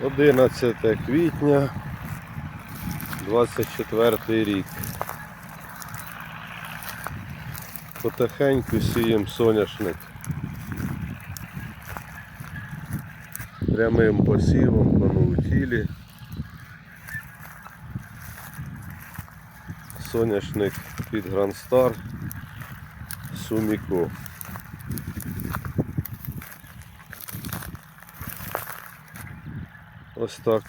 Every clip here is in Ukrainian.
11 квітня 24 рік. Потихеньку сіємо соняшник. Прямим посівом на наутілі. Соняшник під Грандстар Суміко. Ось так.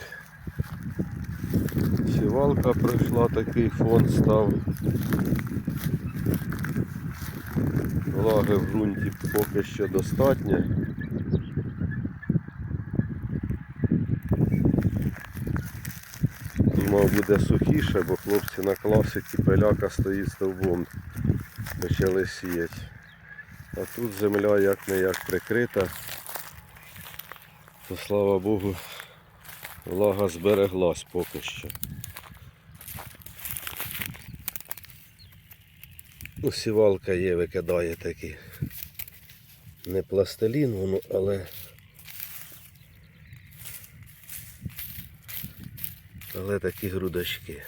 Сівалка пройшла, такий фон став. Влаги в ґрунті поки що достатньо. Думав буде сухіше, бо хлопці на класиці пиляка стоїть стовбом. Почали сіяти. А тут земля як не як прикрита. То слава Богу, влага збереглась поки що. Усівалка є, викидає такі. Не пластилін воно, але. Але такі грудочки.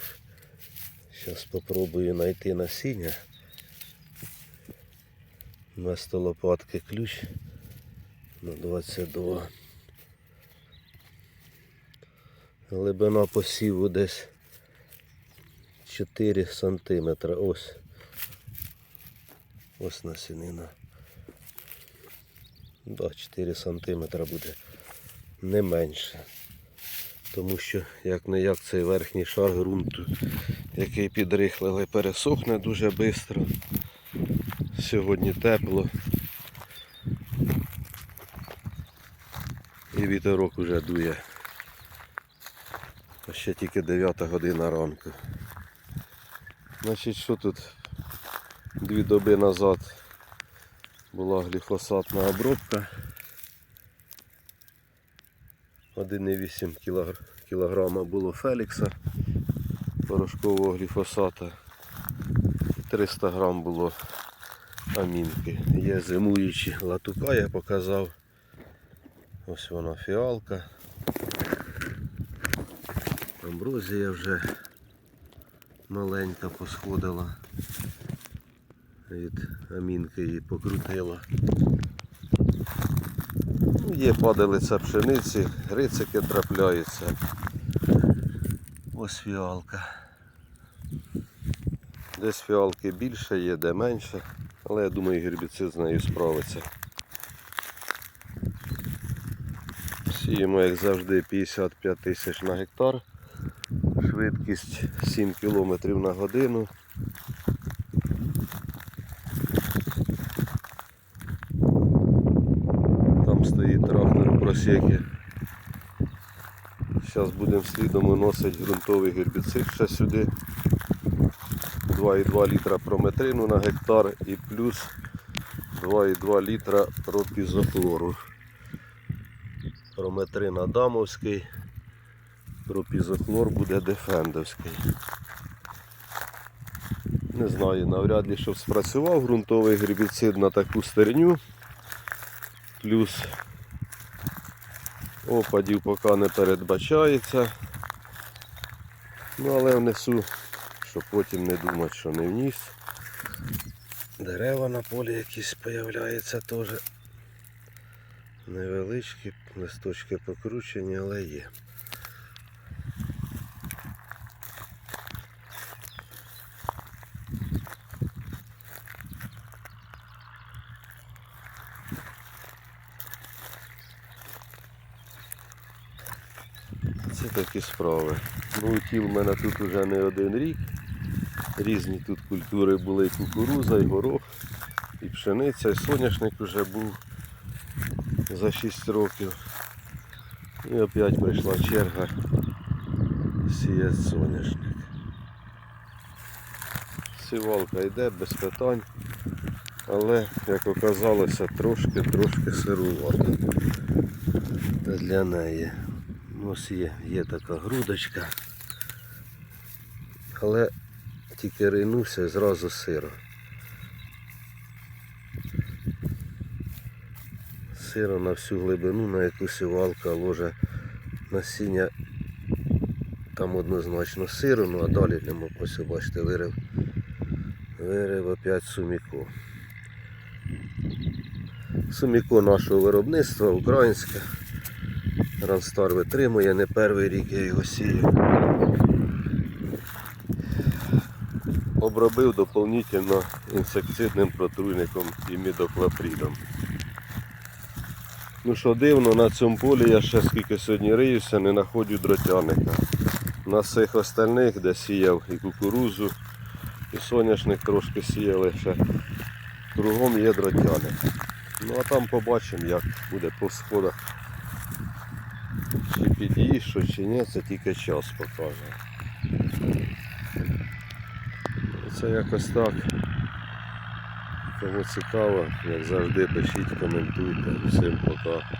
Зараз спробую знайти насіння. Вместо лопатки ключ на 22. Глибина посіву десь 4 сантиметри. Ось. Ось насінина. Да, 4 сантиметра буде. Не менше. Тому що як не як цей верхній шар ґрунту, який підрихлили, пересохне дуже швидко. Сьогодні тепло. І вітерок уже дує. А ще тільки 9 година ранку. Значить, що тут дві доби назад була гліфосатна обробка. 1,8 кілогр- кілограма було Фелікса порошкового гліфосата. 300 грам було амінки. Є зимуючі латука, я показав. Ось вона фіалка. Амброзія вже маленька посходила. Від амінки її покрутила. Ну, Є падалиця пшениці, грицики трапляються. Ось фіалка. Десь фіалки більше є, де менше, але я думаю гербіцид з нею справиться. Сіємо, як завжди, 55 тисяч на гектар. Швидкість 7 км на годину. Там стоїть трактор у просеки. Зараз будемо слідом виносити ґрунтовий гербіцид ще сюди. 2,2 літра прометрину на гектар і плюс 2,2 літра пропізохлору. Прометрин Адамовський, пропізохлор буде дефендовський. Не знаю, навряд ли щоб спрацював ґрунтовий гербіцид на таку стерню. Плюс опадів поки не передбачається. Ну але внесу, щоб потім не думати, що не вніс. Дерева на полі якісь появляються теж. Невеличкі, листочки покручені, але є. Такі справи. Ну, тіл в мене тут вже не один рік. Різні тут культури були і кукуруза, і горох, і пшениця, і соняшник вже був за 6 років. І опять прийшла черга сіяти соняшник. Сівалка йде без питань, але, як оказалося, трошки-трошки сирувато для неї. Ось є, є така грудочка. Але тільки ринувся зразу сиро. Сиро на всю глибину, на яку сівалка ложе насіння там однозначно сиру, ну а далі нема ось бачите, вирив. Вирив опять суміку. Суміко нашого виробництва, українське. Ранстар витримує, не перший рік я його сію. Обробив доповнительно інсектицидним протруйником і мідоклапрідом. Ну що дивно, на цьому полі я ще скільки сьогодні риюся, не знаходжу дротяника. На всіх остальних, де сіяв і кукурузу, і соняшник трошки сіяли ще. Кругом є дротяник. Ну а там побачимо, як буде по сходах. Що чи ні, це тільки час покаже. Це якось так. Кому цікаво, як завжди, пишіть, коментуйте. Всім пока.